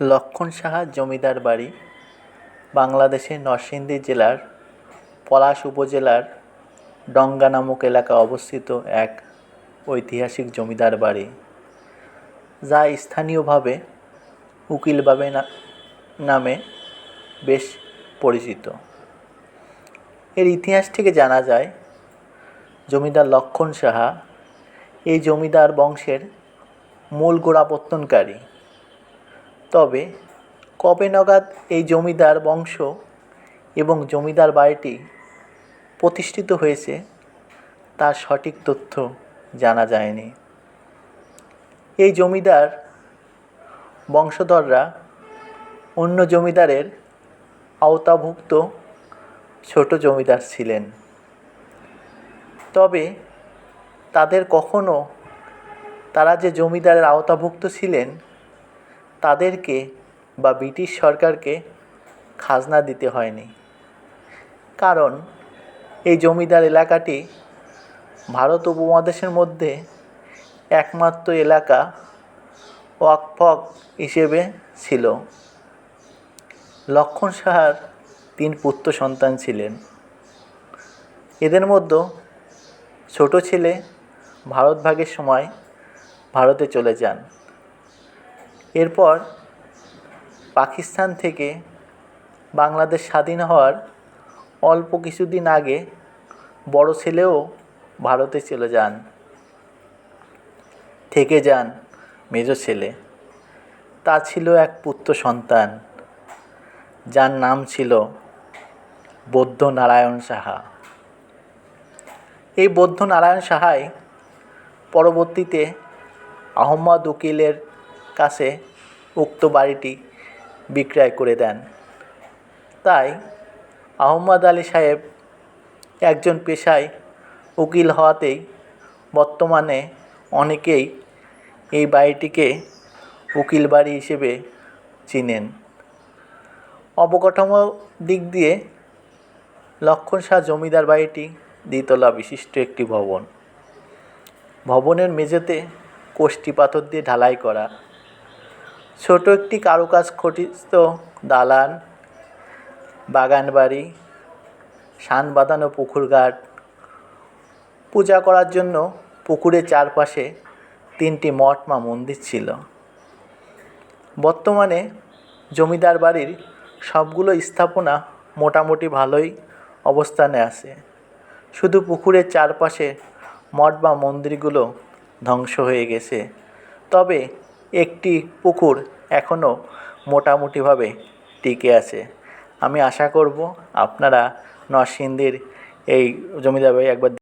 লক্ষণ সাহা জমিদার বাড়ি, বাংলাদেশের নরসিংদী জেলার পলাশ উপজেলার ডঙ্গা নামক এলাকায় অবস্থিত এক ঐতিহাসিক জমিদার বাড়ি, যা স্থানীয়ভাবে উকিল বাবে না, নামে বেশ পরিচিত। এর ইতিহাস থেকে জানা যায়, জমিদার লক্ষণ সাহা এই জমিদার বংশের মূল গোড়াপত্তনকারী। তবে কবে নাগাদ এই জমিদার বংশ এবং জমিদার বাড়িটি প্রতিষ্ঠিত হয়েছে তার সঠিক তথ্য জানা যায়নি। এই জমিদার বংশধররা অন্য জমিদারের আওতাভুক্ত ছোট জমিদার ছিলেন। তবে তাদের কখনো তারা যে জমিদারের আওতাভুক্ত ছিলেন তাদেরকে বা ব্রিটিশ সরকারকে খাজনা দিতে হয়নি। কারণ এই জমিদার এলাকাটি ভারত উপমহাদেশের মধ্যে একমাত্র এলাকা ওয়াকফক হিসেবে ছিল। লক্ষণ সাহার তিন পুত্র সন্তান ছিলেন। এদের মধ্যে ছোট ছেলে ভারত ভাগের সময় ভারতে চলে যান। এরপর পাকিস্তান থেকে বাংলাদেশ স্বাধীন হওয়ার অল্প কিছুদিন আগে বড় ছেলেও ভারতে চলে যান, থেকে যান মেজ ছেলে। তা ছিল এক পুত্র সন্তান, যার নাম ছিল বৌদ্ধ নারায়ণ সাহা। এই বৌদ্ধ নারায়ণ সাহাই পরবর্তীতে আহম্মদ উকিলের কাছে উক্ত বাড়িটি বিক্রয় করে দেন। তাই আহম্মদ আলী সাহেব একজন পেশায় উকিল হওয়াতেই বর্তমানে অনেকেই এই বাড়িটিকে উকিল বাড়ি হিসেবে চিনেন। অবকাঠামো দিক দিয়ে লক্ষণ শাহ জমিদার বাড়িটি দ্বিতলা বিশিষ্ট একটি ভবন। ভবনের মেঝেতে কোষ্টি পাথর দিয়ে ঢালাই করা ছোট একটি কারুকাজ খচিত দালান বাগান বাড়ি সান বাঁধানো পুকুর ঘাট পূজা করার জন্য পুকুরের চারপাশে তিনটি মঠ বা মন্দির ছিল। বর্তমানে জমিদার বাড়ির সবগুলো স্থাপনা মোটামুটি ভালোই অবস্থানে আছে। শুধু পুকুরের চারপাশে মঠ বা মন্দিরগুলো ধ্বংস হয়ে গেছে। তবে একটি পুকুর এখনও মোটামুটিভাবে টিকে আছে। আমি আশা করব আপনারা নরসিংদীর এই জমিদার একবার